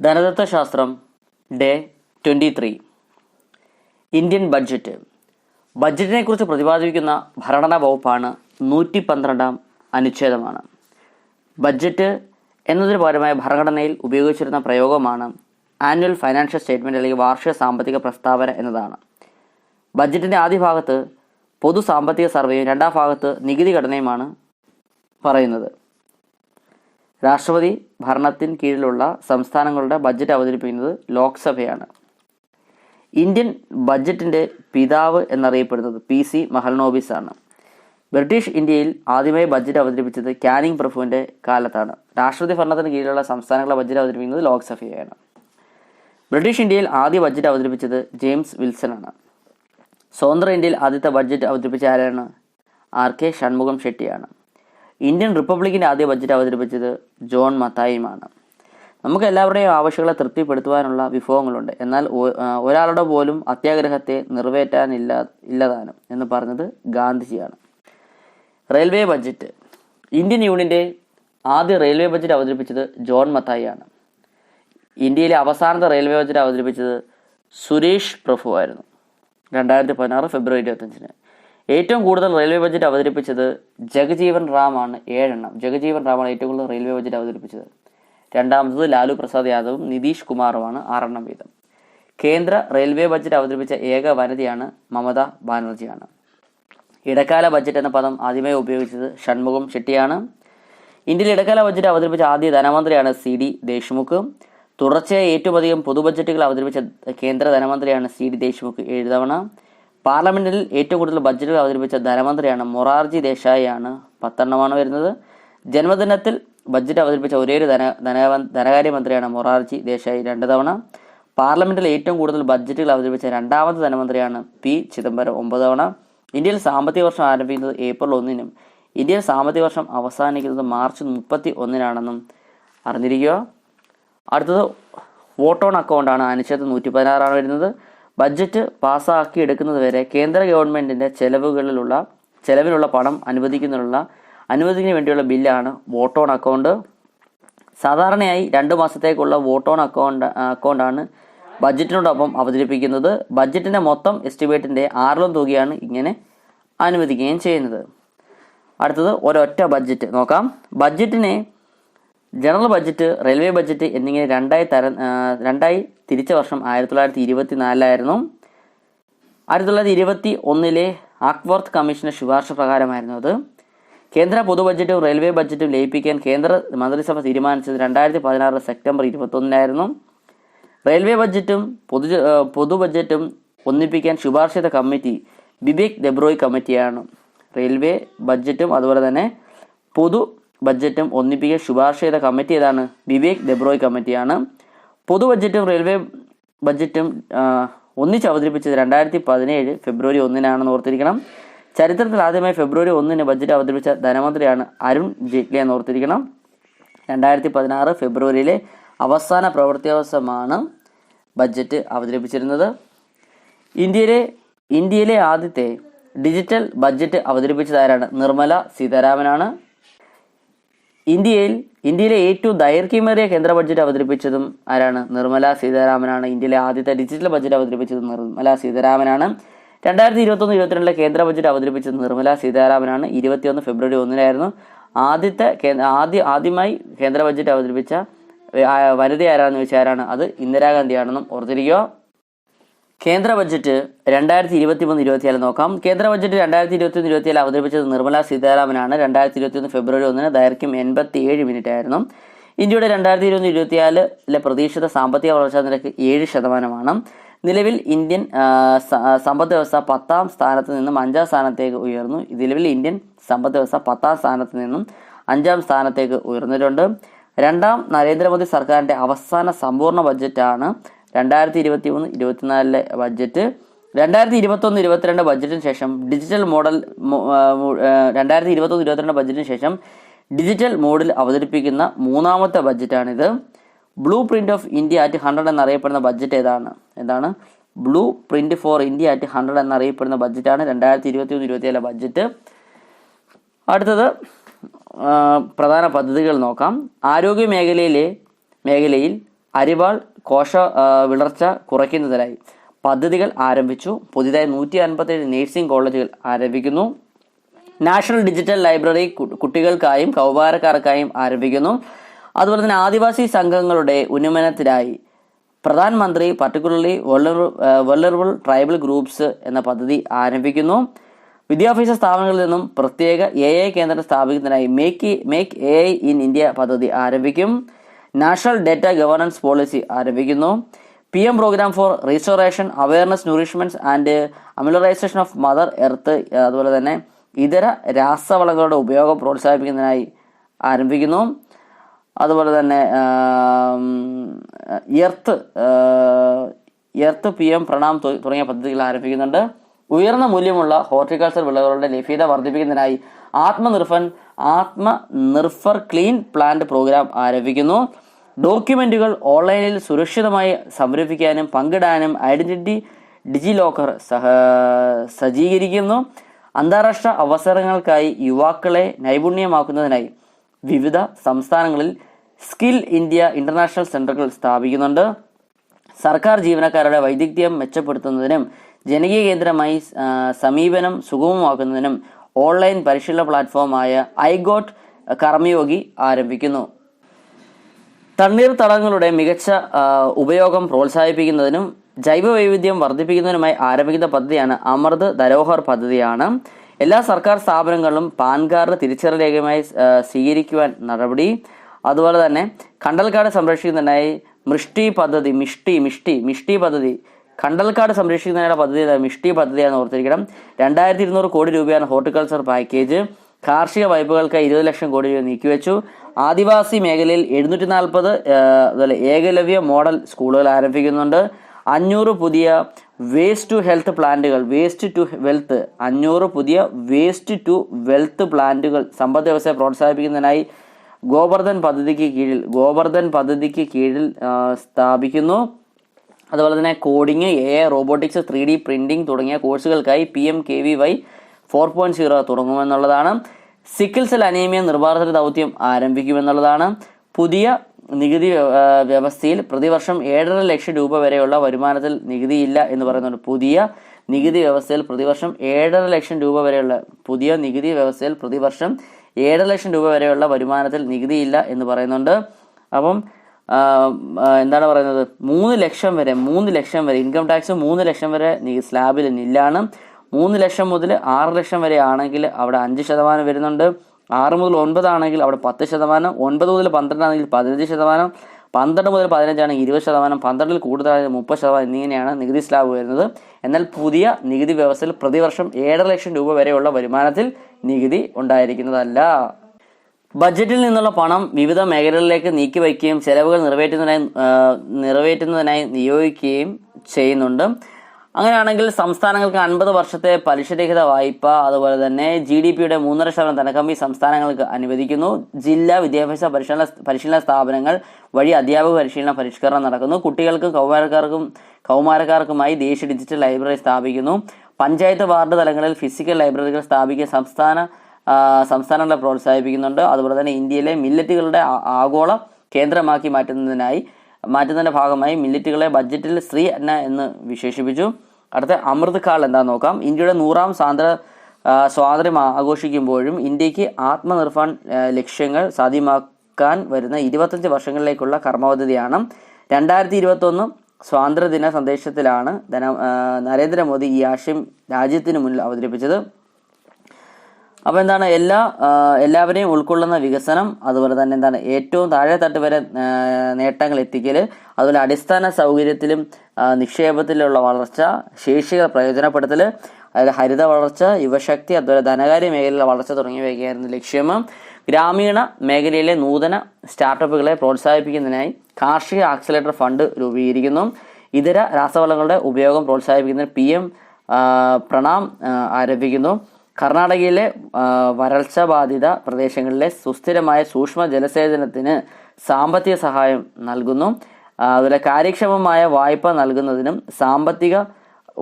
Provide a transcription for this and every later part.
ധനതത്വശാസ്ത്രം day twenty three. Indian budget. ബഡ്ജറ്റിനെ കുറിച്ച് പ്രതിപാദിക്കുന്ന ഭരണഘടനാ വകുപ്പാണ് നൂറ്റി പന്ത്രണ്ടാം അനുച്ഛേദമാണ്. ബഡ്ജറ്റ് എന്നതിന് പകരമായ ഭരണഘടനയിൽ ഉപയോഗിച്ചിരുന്ന പ്രയോഗമാണ് ആനുവൽ ഫൈനാൻഷ്യൽ സ്റ്റേറ്റ്മെന്റ് അല്ലെങ്കിൽ വാർഷിക സാമ്പത്തിക പ്രസ്താവന എന്നതാണ്. ബഡ്ജറ്റിന്റെ ആദ്യ ഭാഗത്ത് പൊതു സാമ്പത്തിക സർവേയും രണ്ടാം ഭാഗത്ത് നികുതി ഘടനയുമാണ് പറയുന്നത്. രാഷ്ട്രപതി ഭരണത്തിന് കീഴിലുള്ള സംസ്ഥാനങ്ങളുടെ ബഡ്ജറ്റ് അവതരിപ്പിക്കുന്നത് ലോക്സഭയാണ്. ഇന്ത്യൻ ബഡ്ജറ്റിന്റെ പിതാവ് എന്നറിയപ്പെടുന്നത് പി സി മഹൽനോബിസ് ആണ്. ബ്രിട്ടീഷ് ഇന്ത്യയിൽ ആദ്യമായി ബഡ്ജറ്റ് അവതരിപ്പിച്ചത് കാനിങ് പ്രഭുവിന്റെ കാലത്താണ്. രാഷ്ട്രപതി ഭരണത്തിന് കീഴിലുള്ള സംസ്ഥാനങ്ങളുടെ ബഡ്ജറ്റ് അവതരിപ്പിക്കുന്നത് ലോക്സഭയാണ്. ബ്രിട്ടീഷ് ഇന്ത്യയിൽ ആദ്യ ബഡ്ജറ്റ് അവതരിപ്പിച്ചത് ജെയിംസ് വിൽസൺ ആണ്. സ്വതന്ത്ര ഇന്ത്യയിൽ ആദ്യത്തെ ബഡ്ജറ്റ് അവതരിപ്പിച്ച ആരാണ്? ആർ കെ ഷൺമുഖം ഷെട്ടിയാണ്. ഇന്ത്യൻ റിപ്പബ്ലിക്കിന്റെ ആദ്യ ബജറ്റ് അവതരിപ്പിച്ചത് ജോൺ മത്തായിയുമാണ്. നമുക്ക് എല്ലാവരുടെയും ആവശ്യങ്ങളെ തൃപ്തിപ്പെടുത്തുവാനുള്ള വിഭവങ്ങളുണ്ട്. എന്നാൽ ഒരാളുടെ പോലും അത്യാഗ്രഹത്തെ നിറവേറ്റാനില്ല ഇല്ലതാനും എന്ന് പറഞ്ഞത് ഗാന്ധിജിയാണ്. റെയിൽവേ ബജറ്റ് ഇന്ത്യൻ യൂണിയന്റെ ആദ്യ റെയിൽവേ ബജറ്റ് അവതരിപ്പിച്ചത് ജോൺ മത്തായിയാണ്. ഇന്ത്യയിലെ അവസാനത്തെ റെയിൽവേ ബജറ്റ് അവതരിപ്പിച്ചത് സുരേഷ് പ്രഭു ആയിരുന്നു രണ്ടായിരത്തി പതിനാറ് ഫെബ്രുവരി ഇരുപത്തഞ്ചിന് ഏറ്റവും കൂടുതൽ റെയിൽവേ ബഡ്ജറ്റ് അവതരിപ്പിച്ചത് ജഗജീവൻ റാമാണ് ഏഴെണ്ണം. ജഗജീവൻ റാമാണ് ഏറ്റവും കൂടുതൽ റെയിൽവേ ബഡ്ജറ്റ് അവതരിപ്പിച്ചത്. രണ്ടാമത് ലാലു പ്രസാദ് യാദവും നിതീഷ് കുമാറുമാണ് ആറെണ്ണം വീതം. കേന്ദ്ര റെയിൽവേ ബഡ്ജറ്റ് അവതരിപ്പിച്ച ഏക വനിതയാണ് മമത ബാനർജിയാണ്. ഇടക്കാല ബഡ്ജറ്റ് എന്ന പദം ആദ്യമായി ഉപയോഗിച്ചത് ഷൺമുഖം ഷെട്ടിയാണ്. ഇന്ത്യയിൽ ഇടക്കാല ബഡ്ജറ്റ് അവതരിപ്പിച്ച ആദ്യ ധനമന്ത്രിയാണ് സി ഡി ദേശ്മുഖ്. തുടർച്ചയായി ഏറ്റവും അധികം പൊതു ബഡ്ജറ്റുകൾ അവതരിപ്പിച്ച കേന്ദ്ര ധനമന്ത്രിയാണ് സി ഡി ദേശ്മുഖ് ഏഴ് തവണ. പാർലമെന്റിൽ ഏറ്റവും കൂടുതൽ ബഡ്ജറ്റുകൾ അവതരിപ്പിച്ച ധനമന്ത്രിയാണ് മൊറാർജി ദേശായിയാണ് പത്തെണ്ണമാണ് വരുന്നത്. ജന്മദിനത്തിൽ ബഡ്ജറ്റ് അവതരിപ്പിച്ച ഒരേ ഒരു ധന ധന ധനകാര്യമന്ത്രിയാണ് മൊറാർജി ദേശായി രണ്ട് തവണ പാർലമെന്റിൽ ഏറ്റവും കൂടുതൽ ബഡ്ജറ്റുകൾ അവതരിപ്പിച്ച രണ്ടാമത്തെ ധനമന്ത്രിയാണ് പി ചിദംബരം ഒമ്പത് തവണ ഇന്ത്യയിൽ സാമ്പത്തിക വർഷം ആരംഭിക്കുന്നത് ഏപ്രിൽ ഒന്നിനും ഇന്ത്യയിൽ സാമ്പത്തിക വർഷം അവസാനിക്കുന്നത് മാർച്ച് മുപ്പത്തി ഒന്നിനാണെന്നും അറിഞ്ഞിരിക്കുക. അടുത്തത് വോട്ട് ഓൺ അക്കൗണ്ടാണ്. അനുച്ഛേദം നൂറ്റി പതിനാറാണ് വരുന്നത്. ബഡ്ജറ്റ് പാസ്സാക്കി എടുക്കുന്നത് വരെ കേന്ദ്ര ഗവൺമെന്റിന്റെ ചെലവുകളിലുള്ള ചെലവിനുള്ള പണം അനുവദിക്കുന്നതിനുള്ള അനുവദിക്കുന്നതിന് വേണ്ടിയുള്ള ബില്ലാണ് വോട്ട് ഓൺ അക്കൗണ്ട്. സാധാരണയായി രണ്ട് മാസത്തേക്കുള്ള വോട്ട് ഓൺ അക്കൗണ്ട് അക്കൗണ്ടാണ് ബഡ്ജറ്റിനോടൊപ്പം അവതരിപ്പിക്കുന്നത്. ബഡ്ജറ്റിന്റെ മൊത്തം എസ്റ്റിമേറ്റിന്റെ ആറിലും തുകയാണ് ഇങ്ങനെ അനുവദിക്കുകയും ചെയ്യുന്നത്. അടുത്തത് ഒരൊറ്റ ബഡ്ജറ്റ്. നോക്കാം. ബഡ്ജറ്റിനെ ജനറൽ ബഡ്ജറ്റ് റെയിൽവേ ബഡ്ജറ്റ് എന്നിങ്ങനെ രണ്ടായി തരം രണ്ടായി തിരിച്ച വർഷം ആയിരത്തി തൊള്ളായിരത്തി ഇരുപത്തി നാലിലായിരുന്നു ആയിരത്തി തൊള്ളായിരത്തി ഇരുപത്തി ഒന്നിലെ ആക്വർത്ത് കമ്മീഷന്റെ ശുപാർശ പ്രകാരമായിരുന്നു അത്. കേന്ദ്ര പൊതു ബഡ്ജറ്റും റെയിൽവേ ബഡ്ജറ്റും ലയിപ്പിക്കാൻ കേന്ദ്ര മന്ത്രിസഭ തീരുമാനിച്ചത് രണ്ടായിരത്തി പതിനാറ് സെപ്റ്റംബർ ഇരുപത്തൊന്നിനായിരുന്നു. റെയിൽവേ ബഡ്ജറ്റും പൊതു പൊതു ബഡ്ജറ്റും ഒന്നിപ്പിക്കാൻ ശുപാർശ ചെയ്ത കമ്മിറ്റി ബിബേക് ദെബ്രോയ് കമ്മിറ്റിയാണ്. റെയിൽവേ ബഡ്ജറ്റും അതുപോലെ തന്നെ പൊതു ബഡ്ജറ്റും ഒന്നിപ്പിക്കാൻ ശുപാർശ ചെയ്ത കമ്മിറ്റി ഏതാണ്? വിവേക് ദെബ്രോയ് കമ്മിറ്റിയാണ്. പൊതു ബഡ്ജറ്റും റെയിൽവേ ബഡ്ജറ്റും ആ, ഒന്നിച്ച് അവതരിപ്പിച്ചത് രണ്ടായിരത്തി പതിനേഴ് ഫെബ്രുവരി ഒന്നിനാണെന്ന് ഓർത്തിരിക്കണം. ചരിത്രത്തിൽ ആദ്യമായി ഫെബ്രുവരി ഒന്നിന് ബഡ്ജറ്റ് അവതരിപ്പിച്ച ധനമന്ത്രിയാണ് അരുൺ ജെയ്റ്റ്ലി എന്ന് ഓർത്തിരിക്കണം. രണ്ടായിരത്തി പതിനാറ് ഫെബ്രുവരിയിലെ അവസാന പ്രവൃത്തി ദിവസമാണ് ബഡ്ജറ്റ് അവതരിപ്പിച്ചിരുന്നത്. ഇന്ത്യയിലെ ഇന്ത്യയിലെ ആദ്യത്തെ ഡിജിറ്റൽ ബഡ്ജറ്റ് അവതരിപ്പിച്ചതാരാണ്? നിർമ്മല സീതാരാമനാണ്. ഇന്ത്യയിൽ ഇന്ത്യയിലെ ഏറ്റവും ദൈർഘ്യമേറിയ കേന്ദ്ര ബഡ്ജറ്റ് അവതരിപ്പിച്ചതും ആരാണ്? നിർമ്മല സീതാരാമനാണ്. ഇന്ത്യയിലെ ആദ്യത്തെ ഡിജിറ്റൽ ബഡ്ജറ്റ് അവതരിപ്പിച്ചത് നിർമ്മല സീതാരാമനാണ്. രണ്ടായിരത്തി ഇരുപത്തൊന്ന് ഇരുപത്തിരണ്ടിലെ കേന്ദ്ര ബഡ്ജറ്റ് അവതരിപ്പിച്ചത് നിർമ്മല സീതാരാമനാണ്. ഇരുപത്തിയൊന്ന് ഫെബ്രുവരി ഒന്നിനായിരുന്നു ആദ്യത്തെ ആദ്യ ആദ്യമായി കേന്ദ്ര ബഡ്ജറ്റ് അവതരിപ്പിച്ച വനിത ആരാണെന്ന് ചോദിച്ചാൽ ആരാണ്? അത് ഇന്ദിരാഗാന്ധിയാണെന്നും ഓർത്തിരിക്കുക. കേന്ദ്ര ബഡ്ജറ്റ് രണ്ടായിരത്തി ഇരുപത്തി മൂന്ന് ഇരുപത്തിയാൽ നോക്കാം. കേന്ദ്ര ബഡ്ജറ്റ് രണ്ടായിരത്തി ഇരുപത്തി ഒന്ന് ഇരുപത്തിയാൽ അവതരിപ്പിച്ചത് നിർമ്മല സീതാരാമനാണ്. രണ്ടായിരത്തി ഇരുപത്തി ഒന്ന് ഫെബ്രുവരി ഒന്നിന് ദൈർഘ്യം എൺപത്തി ഏഴ് മിനിറ്റ് ആയിരുന്നു ഇന്ത്യയുടെ രണ്ടായിരത്തി ഇരുപത്തി ഇരുപത്തിയാലിലെ പ്രതീക്ഷിത സാമ്പത്തിക വളർച്ചാ നിരക്ക് ഏഴ് ശതമാനമാണ്. നിലവിൽ ഇന്ത്യൻ സമ്പദ് വ്യവസ്ഥ പത്താം സ്ഥാനത്ത് നിന്നും അഞ്ചാം സ്ഥാനത്തേക്ക് ഉയർന്നു. നിലവിൽ ഇന്ത്യൻ സമ്പദ് വ്യവസ്ഥ പത്താം സ്ഥാനത്ത് നിന്നും അഞ്ചാം സ്ഥാനത്തേക്ക് ഉയർന്നിട്ടുണ്ട്. രണ്ടാം നരേന്ദ്രമോദി സർക്കാരിന്റെ അവസാന സമ്പൂർണ ബഡ്ജറ്റാണ് രണ്ടായിരത്തി ഇരുപത്തി മൂന്ന് ഇരുപത്തിനാലിലെ ബഡ്ജറ്റ്. രണ്ടായിരത്തി ഇരുപത്തൊന്ന് ഇരുപത്തിരണ്ട് ബഡ്ജറ്റിന് ശേഷം ഡിജിറ്റൽ മോഡൽ രണ്ടായിരത്തി ഇരുപത്തൊന്ന് ഇരുപത്തിരണ്ട് ബഡ്ജറ്റിന് ശേഷം ഡിജിറ്റൽ മോഡിൽ അവതരിപ്പിക്കുന്ന മൂന്നാമത്തെ ബഡ്ജറ്റാണിത്. Blueprint of India at hundred എന്നറിയപ്പെടുന്ന ബഡ്ജറ്റ് ഏതാണ്? എന്താണ് blueprint for India at hundred എന്നറിയപ്പെടുന്ന ബഡ്ജറ്റാണ് രണ്ടായിരത്തി ഇരുപത്തി ഒന്ന് ഇരുപത്തിയേഴ് ബഡ്ജറ്റ്. അടുത്തത് പ്രധാന പദ്ധതികൾ നോക്കാം. ആരോഗ്യ മേഖലയിലെ മേഖലയിൽ അരിവാൾ കോശ വിളർച്ച കുറയ്ക്കുന്നതിനായി പദ്ധതികൾ ആരംഭിച്ചു. പുതിയതായി നൂറ്റി അൻപത്തേഴ് നേഴ്സിംഗ് കോളേജുകൾ ആരംഭിക്കുന്നു. നാഷണൽ ഡിജിറ്റൽ ലൈബ്രറി കുട്ടികൾക്കായും കൗമാരക്കാർക്കായും ആരംഭിക്കുന്നു. അതുപോലെ തന്നെ ആദിവാസി സംഘങ്ങളുടെ ഉന്നമനത്തിനായി പ്രധാനമന്ത്രി പർട്ടിക്കുലർലി വെള്ളറബിൾ ട്രൈബൽ ഗ്രൂപ്പ്സ് എന്ന പദ്ധതി ആരംഭിക്കുന്നു. വിദ്യാഭ്യാസ സ്ഥാപനങ്ങളിൽ നിന്നും പ്രത്യേക എ ഐ കേന്ദ്രം സ്ഥാപിക്കുന്നതിനായി make make A I in India പദ്ധതി ആരംഭിക്കും. നാഷണൽ ഡേറ്റ ഗവർണൻസ് പോളിസി ആരംഭിക്കുന്നു. P M programme for restoration awareness nourishments and amelioration of mother earth അതുപോലെ തന്നെ ഇതര രാസവളങ്ങളുടെ ഉപയോഗം പ്രോത്സാഹിപ്പിക്കുന്നതിനായി ആരംഭിക്കുന്നു. അതുപോലെ തന്നെ earth earth P M Pranam തുടങ്ങിയ പദ്ധതികൾ ആരംഭിക്കുന്നുണ്ട്. ഉയർന്ന മൂല്യമുള്ള ഹോർട്ടിക്കൾച്ചർ വിളകളുടെ ലഭ്യത വർദ്ധിപ്പിക്കുന്നതിനായി ആത്മനിർഭൻ ആത്മ നിർഫർ ക്ലീൻ പ്ലാന്റ് പ്രോഗ്രാം ആരംഭിക്കുന്നു. ഡോക്യുമെന്റുകൾ ഓൺലൈനിൽ സുരക്ഷിതമായി സംരക്ഷിക്കാനും പങ്കിടാനും ഐഡന്റിറ്റി ഡിജി ലോക്കർ സഹ സജ്ജീകരിക്കുന്നു. അന്താരാഷ്ട്ര അവസരങ്ങൾക്കായി യുവാക്കളെ നൈപുണ്യമാക്കുന്നതിനായി വിവിധ സംസ്ഥാനങ്ങളിൽ സ്കിൽ ഇന്ത്യ ഇന്റർനാഷണൽ സെന്ററുകൾ സ്ഥാപിക്കുന്നുണ്ട്. സർക്കാർ ജീവനക്കാരുടെ വൈദഗ്ധ്യം മെച്ചപ്പെടുത്തുന്നതിനും ജനകീയ കേന്ദ്രമായി സമീപനം സുഗമമാക്കുന്നതിനും ഓൺലൈൻ പരിശീലന പ്ലാറ്റ്ഫോമായ ഐഗോട്ട് കർമ്മയോഗി ആരംഭിക്കുന്നു. തണ്ണീർ തടങ്ങളുടെ മികച്ച ഉപയോഗം പ്രോത്സാഹിപ്പിക്കുന്നതിനും ജൈവ വൈവിധ്യം വർദ്ധിപ്പിക്കുന്നതിനുമായി ആരംഭിക്കുന്ന പദ്ധതിയാണ് അമൃത് ധരോഹർ പദ്ധതിയാണ്. എല്ലാ സർക്കാർ സ്ഥാപനങ്ങളിലും പാൻ കാർഡ് തിരിച്ചറിയൽ രേഖയുമായി സ്വീകരിക്കുവാൻ നടപടി. അതുപോലെ തന്നെ കണ്ടൽക്കാട് സംരക്ഷിക്കുന്നതിനായി മൃഷ്ടി പദ്ധതി മിഷ്ടി മിഷ്ടി മിഷ്ടി പദ്ധതി കണ്ടൽക്കാട് സംരക്ഷിക്കുന്നതിനുള്ള പദ്ധതി മിഷ്ടി പദ്ധതിയാണ് ഓർത്തിരിക്കണം. രണ്ടായിരത്തി ഇരുന്നൂറ് കോടി രൂപയാണ് ഹോർട്ടിക്കൾച്ചർ പാക്കേജ്. കാർഷിക വായ്പകൾക്ക് ഇരുപത് ലക്ഷം കോടി രൂപ നീക്കിവെച്ചു. ആദിവാസി മേഖലയിൽ എഴുന്നൂറ്റി നാൽപ്പത് അതുപോലെ ഏകലവ്യ മോഡൽ സ്കൂളുകൾ ആരംഭിക്കുന്നുണ്ട്. അഞ്ഞൂറ് പുതിയ വേസ്റ്റ് ടു ഹെൽത്ത് പ്ലാന്റുകൾ വേസ്റ്റ് ടു വെൽത്ത് അഞ്ഞൂറ് പുതിയ വേസ്റ്റ് ടു വെൽത്ത് പ്ലാന്റുകൾ സമ്പദ് വ്യവസ്ഥയെ പ്രോത്സാഹിപ്പിക്കുന്നതിനായി ഗോവർദ്ധൻ പദ്ധതിക്ക് കീഴിൽ ഗോവർദ്ധൻ പദ്ധതിക്ക് കീഴിൽ സ്ഥാപിക്കുന്നു. അതുപോലെ തന്നെ coding A robotics three D printing തുടങ്ങിയ കോഴ്സുകൾക്കായി P M K V Y four point zero തുടങ്ങുമെന്നുള്ളതാണ്. Sickle cell anaemia നിർമ്മാർജന ദൗത്യം ആരംഭിക്കുമെന്നുള്ളതാണ്. പുതിയ നികുതി വ്യവസ്ഥയിൽ പ്രതിവർഷം ഏഴര ലക്ഷം രൂപ വരെയുള്ള വരുമാനത്തിൽ നികുതിയില്ല എന്ന് പറയുന്നുണ്ട്. പുതിയ നികുതി വ്യവസ്ഥയിൽ പ്രതിവർഷം ഏഴര ലക്ഷം രൂപ വരെയുള്ള പുതിയ നികുതി വ്യവസ്ഥയിൽ പ്രതിവർഷം ഏഴര ലക്ഷം രൂപ വരെയുള്ള വരുമാനത്തിൽ നികുതിയില്ല എന്ന് പറയുന്നുണ്ട്. അപ്പം എന്താണ് പറയുന്നത്? മൂന്ന് ലക്ഷം വരെ മൂന്ന് ലക്ഷം വരെ ഇൻകം ടാക്സ് മൂന്ന് ലക്ഷം വരെ സ്ലാബിൽ നില്ലാണ്. മൂന്ന് ലക്ഷം മുതൽ ആറ് ലക്ഷം വരെ ആണെങ്കിൽ അവിടെ അഞ്ച് ശതമാനം വരുന്നുണ്ട്. ആറ് മുതൽ ഒൻപതാണെങ്കിൽ അവിടെ പത്ത് ശതമാനം ഒൻപത് മുതൽ പന്ത്രണ്ട് ആണെങ്കിൽ പതിനഞ്ച് ശതമാനം പന്ത്രണ്ട് മുതൽ പതിനഞ്ചാണെങ്കിൽ ഇരുപത് ശതമാനം പന്ത്രണ്ടിൽ കൂടുതലാണെങ്കിൽ മുപ്പത് ശതമാനം എന്നിങ്ങനെയാണ് നികുതി സ്ലാബ് വരുന്നത്. എന്നാൽ പുതിയ നികുതി വ്യവസ്ഥയിൽ പ്രതിവർഷം ഏഴര ലക്ഷം രൂപ വരെയുള്ള വരുമാനത്തിൽ നികുതി ഉണ്ടായിരിക്കുന്നതല്ല. ബഡ്ജറ്റിൽ നിന്നുള്ള പണം വിവിധ മേഖലകളിലേക്ക് നീക്കിവയ്ക്കുകയും ചെലവുകൾ നിറവേറ്റുന്നതിനായി നിറവേറ്റുന്നതിനായി നിയോഗിക്കുകയും ചെയ്യുന്നുണ്ട്. അങ്ങനെയാണെങ്കിൽ സംസ്ഥാനങ്ങൾക്ക് അൻപത് വർഷത്തെ പലിശരഹിത വായ്പ അതുപോലെ തന്നെ ജി ഡി പിയുടെ മൂന്നര ശതമാനം ധനകമ്മി സംസ്ഥാനങ്ങൾക്ക് അനുവദിക്കുന്നു. ജില്ലാ വിദ്യാഭ്യാസ പരിശീലന പരിശീലന സ്ഥാപനങ്ങൾ വഴി അധ്യാപക പരിശീലന പരിഷ്കരണം നടക്കുന്നു. കുട്ടികൾക്കും കൗമാരക്കാർക്കും കൗമാരക്കാർക്കുമായി ദേശീയ ഡിജിറ്റൽ ലൈബ്രറി സ്ഥാപിക്കുന്നു. പഞ്ചായത്ത് വാർഡ് തലങ്ങളിൽ ഫിസിക്കൽ ലൈബ്രറികൾ സ്ഥാപിക്കുക സംസ്ഥാന സംസ്ഥാനങ്ങളെ പ്രോത്സാഹിപ്പിക്കുന്നുണ്ട്. അതുപോലെ തന്നെ ഇന്ത്യയിലെ മില്ലറ്റുകളുടെ ആഗോള കേന്ദ്രമാക്കി മാറ്റുന്നതിനായി മാറ്റുന്നതിന്റെ ഭാഗമായി മില്ലറ്റുകളെ ബഡ്ജറ്റിൽ ശ്രീ അന്ന എന്ന് വിശേഷിപ്പിച്ചു. അടുത്ത അമൃത് കാൾ എന്താന്ന് നോക്കാം. ഇന്ത്യയുടെ നൂറാം സ്വാതന്ത്ര്യ സ്വാതന്ത്ര്യം ആഘോഷിക്കുമ്പോഴും ഇന്ത്യയ്ക്ക് ആത്മനിർഭർ ലക്ഷ്യങ്ങൾ സാധ്യമാക്കാൻ വരുന്ന ഇരുപത്തഞ്ച് വർഷങ്ങളിലേക്കുള്ള കർമ്മപദ്ധതിയാണ്. രണ്ടായിരത്തി ഇരുപത്തൊന്ന് സ്വാതന്ത്ര്യദിന സന്ദേശത്തിലാണ് ധന നരേന്ദ്രമോദി ഈ ആശയം രാജ്യത്തിന് മുന്നിൽ അവതരിപ്പിച്ചത്. അപ്പോൾ എന്താണ് എല്ലാ എല്ലാവരെയും ഉൾക്കൊള്ളുന്ന വികസനം അതുപോലെ തന്നെ എന്താണ് ഏറ്റവും താഴെ തട്ട് വരെ നേട്ടങ്ങൾ എത്തിക്കൽ അതുപോലെ അടിസ്ഥാന സൗകര്യത്തിലും നിക്ഷേപത്തിലുള്ള വളർച്ച ശേഷികൾ പ്രയോജനപ്പെടുത്തൽ അതായത് ഹരിത വളർച്ച യുവശക്തി അതുപോലെ ധനകാര്യ മേഖലയിലെ വളർച്ച തുടങ്ങിയവയൊക്കെയായിരുന്നു ലക്ഷ്യം. ഗ്രാമീണ മേഖലയിലെ നൂതന സ്റ്റാർട്ടപ്പുകളെ പ്രോത്സാഹിപ്പിക്കുന്നതിനായി കാർഷിക ആക്സിലേറ്റർ ഫണ്ട് രൂപീകരിക്കുന്നു. ഇതര രാസവളങ്ങളുടെ ഉപയോഗം പ്രോത്സാഹിപ്പിക്കുന്നതിന് പി എം പ്രണാം ആരംഭിക്കുന്നു. കർണാടകയിലെ വരൾച്ച ബാധിത പ്രദേശങ്ങളിലെ സുസ്ഥിരമായ സൂക്ഷ്മ ജലസേചനത്തിന് സാമ്പത്തിക സഹായം നൽകുന്നു. അതുപോലെ കാര്യക്ഷമമായ വായ്പ നൽകുന്നതിനും സാമ്പത്തിക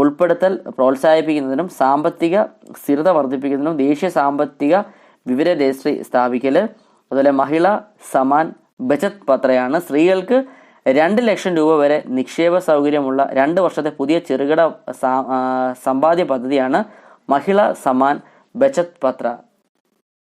ഉൾപ്പെടുത്തൽ പ്രോത്സാഹിപ്പിക്കുന്നതിനും സാമ്പത്തിക സ്ഥിരത വർദ്ധിപ്പിക്കുന്നതിനും ദേശീയ സാമ്പത്തിക വിവര രജിസ്ട്രി സ്ഥാപിക്കൽ അതുപോലെ മഹിള സമാൻ ബജറ്റ് പത്രയാണ്. സ്ത്രീകൾക്ക് രണ്ട് ലക്ഷം രൂപ വരെ നിക്ഷേപ സൗകര്യമുള്ള രണ്ട് വർഷത്തെ പുതിയ ചെറുകിട സമ്പാദ്യ പദ്ധതിയാണ് മഹിള സമാൻ ബച്ചത് പത്ര